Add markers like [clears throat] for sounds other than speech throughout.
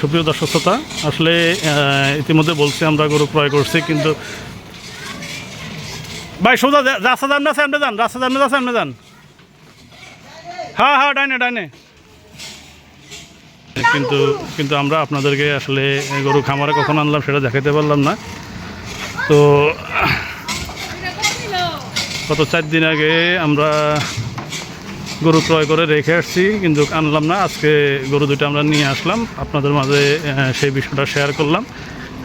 সুপ্রিয় দর্শক শ্রোতা, আসলে ইতিমধ্যে বলছি আমরা গরু ক্রয় করছি, কিন্তু ভাই, সোজা রাস্তা যান না সামনে যান, রাস্তা যান না সামনে যান। হ্যাঁ হ্যাঁ ডাইনে ডাইনে। কিন্তু কিন্তু আমরা আপনাদেরকে আসলে গরু খামারে কখন আনলাম সেটা দেখাতে পারলাম না। তো, গত চার দিন আগে আমরা গরু ক্রয় করে রেখে আসছি, কিন্তু আনলাম না। আজকে গরু দুটো আমরা নিয়ে আসলাম। আপনাদের মাঝে সেই বিষয়টা শেয়ার করলাম।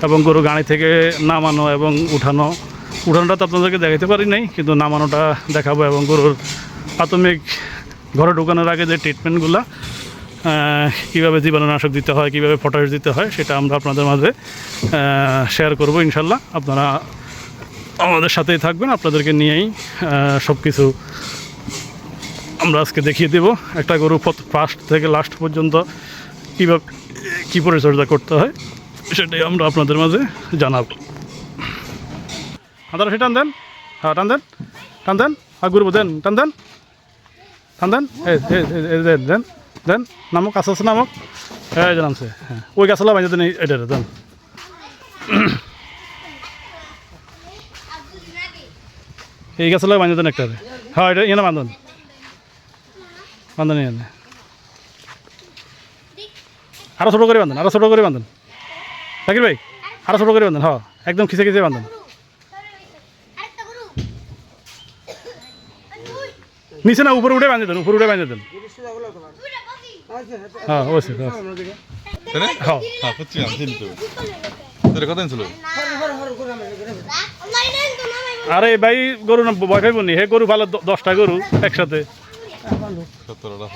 এবং গরু গাড়ি থেকে নামানো এবং উঠানো, উঠানোটা তো আপনাদেরকে দেখাতে পারি নাই, কিন্তু নামানোটা দেখাবো এবং গরুর প্রাথমিক ঘরে ঢোকানোর আগে যে ট্রিটমেন্টগুলো কীভাবে জীবাণুনাশক দিতে হয়, কীভাবে পটাশ দিতে হয়, সেটা আমরা আপনাদের মাঝে শেয়ার করব ইনশাল্লাহ। আপনারা আমাদের সাথেই থাকবেন, আপনাদেরকে নিয়েই সব কিছু আমরা আজকে দেখিয়ে দেব। একটা গরু ফার্স্ট থেকে লাস্ট পর্যন্ত কীভাবে, কী পরিচর্যা করতে হয়, সেটাই আমরা আপনাদের মাঝে জানাব। হাতারা সে টান দেন হ্যাঁ টান দেন। টান দেন। হ্যাঁ গুরু দেন, টান দেন। টান দেন। দেন। দেন, নামক আছে আছে নামক। হ্যাঁ এই নামছে হ্যাঁ। ওই গাছলা বাঁধে দেন এটা দেন। এই গাছলা বাঁধে দেন একটা হ্যাঁ এটা এনে বাঁধন। বাঁধন এনে। আরও ছোটো করে বাঁধন, আরও ছোটো করে বাঁধন। থাকির ভাই, আরও ছোটো করে বাঁধন হ্যাঁ। একদম খিচে খিচে আরেকটা নিচে না, উপরে উঠে বাঁধে দেন, উপরে উঠে বাঁধে দেন। হ্যাঁ অবশ্যই হ্যাঁ হ্যাঁ হ্যাঁ বুঝছি আমি চিনি তো। তোর কথা ছিল? আরে ভাই গরু না ভয় পাইব নি। হে গরু ভালো দশটা গরু একসাথে। সত্তর আঠারো।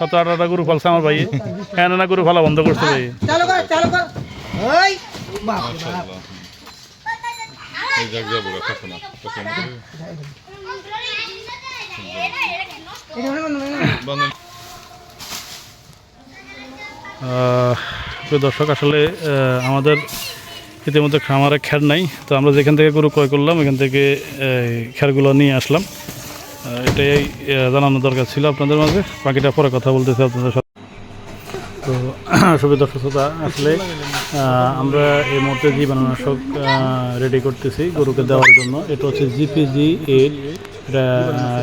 কত আটটা গরু ফালছে আমার ভাই। হ্যাঁ না গরু ফালা বন্ধ করছে ভাই। চালু কর চালু কর ওই বাপ রে বাপ মাশাআল্লাহ এই জায়গা যাব গা থাকো না তখন এটা হলো না বন্ধন আহ, প্রিয় দর্শক, আসলে আমাদের ইতিমধ্যে খামারে খ্যার নাই। তো আমরা যেখান থেকে গরু ক্রয় করলাম এখান থেকে খ্যারগুলো নিয়ে আসলাম। এটাই জানানো দরকার ছিল আপনাদের মাঝে। বাকিটা পরে কথা বলতেছি আপনাদের সাথে। তো [clears throat] সুবিধা দর্শকতা আসলে আমরা এই মুহূর্তে জীবাণুনাশক রেডি করতেছি গরুকে দেওয়ার জন্য। এটা হচ্ছে জিপিজি এইট এটা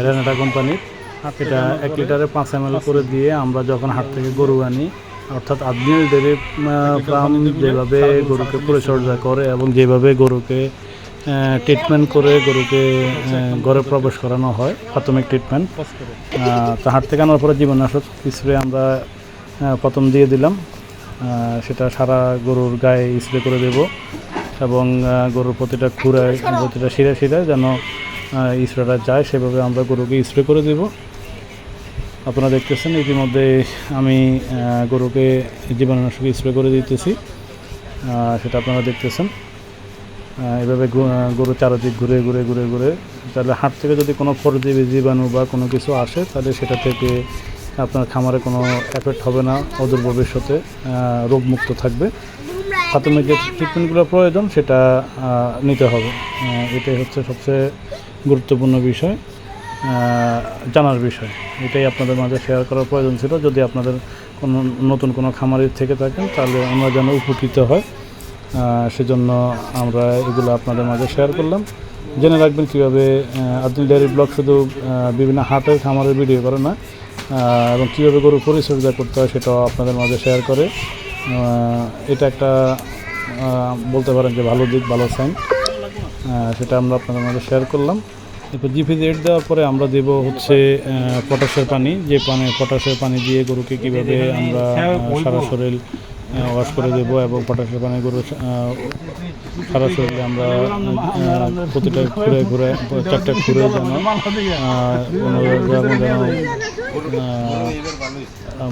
রেনাটা কোম্পানির। এটা এক লিটারে পাঁচ এম করে দিয়ে আমরা যখন হাট থেকে গরু আনি অর্থাৎ আদমিল ডেরি ফার্ম যেভাবে গরুকে পরিচর্যা করে এবং যেভাবে গরুকে ট্রিটমেন্ট করে গরুকে ঘরে প্রবেশ করানো হয়, প্রাথমিক ট্রিটমেন্ট তো হাট থেকে আনার পরে জীবনাশক স্প্রে আমরা প্রথম দিয়ে দিলাম। সেটা সারা গরুর গায়ে স্প্রে করে দেব এবং গরুর প্রতিটা খুঁড়ায়, প্রতিটা শিরা শিরায় যেন স্প্রেটা যায়, সেভাবে আমরা গরুকে স্প্রে করে দেব। আপনারা দেখতেছেন, ইতিমধ্যে আমি গরুকে জীবাণুনাশক স্প্রে করে দিতেছি। সেটা আপনারা দেখতেছেন। এভাবে গরু চারদিক ঘুরে ঘুরে ঘুরে ঘুরে, তাহলে হাট থেকে যদি কোনো পরজীবী জীবাণু বা কোনো কিছু আসে, তাহলে সেটা থেকে আপনার খামারে কোনো এফেক্ট হবে না, অদূর ভবিষ্যতে রোগমুক্ত থাকবে। প্রাথমিক যে ট্রিটমেন্টগুলো প্রয়োজন, সেটা নিতে হবে। এটাই হচ্ছে সবচেয়ে গুরুত্বপূর্ণ বিষয়। জানার বিষয়। এটাই আপনাদের মাঝে শেয়ার করার প্রয়োজন ছিল। যদি আপনাদের কোনো নতুন কোনো খামারি থেকে থাকেন, তাহলে আমরা যেন উপকৃত হয় সেজন্য আমরা এগুলো আপনাদের মাঝে শেয়ার করলাম। জেনে রাখবেন কীভাবে আব্দুল ডেয়ারি ব্লগ শুধু বিভিন্ন হাটের খামারের ভিডিও করে না এবং কীভাবে গরু পরিচর্যা করতে হয় সেটাও আপনাদের মাঝে শেয়ার করে। এটা একটা বলতে পারেন যে ভালো দিক, ভালো সাইন সেটা আমরা আপনাদের মাঝে শেয়ার করলাম। এরপর জিপি রেট দেওয়ার পরে আমরা দেব হচ্ছে পটাশের পানি। যে পানি পটাশের পানি দিয়ে গরুকে কীভাবে আমরা সারা শরীর ওয়াশ করে দেব এবং পটাশের পানি গরু সারা শরীরে আমরা প্রতিটা ঘুরে ঘুরে, চারটা ঘুরে যেন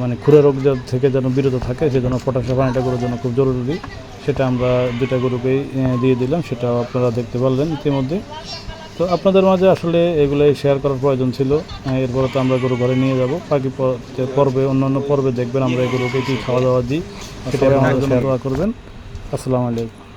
মানে খুরে রোগ থেকে যেন বিরত থাকে সেজন্য পটাশের পানিটা গরুর জন্য খুব জরুরি। সেটা আমরা দুটা গরুকেই দিয়ে দিলাম। সেটা আপনারা দেখতে পারলেন ইতিমধ্যে। তো আপনাদের মাঝে আসলে এগুলাই শেয়ার করার প্রয়োজন ছিল। এরপরে তো আমরা গরু ঘরে নিয়ে যাব। বাকি পর্বে অন্যান্য পর্বে দেখবেন আমরা এগুলোকে গরুকে কী খাওয়া দাওয়া দিই সেটা আমাদের করবেন। আসসালামু আলাইকুম।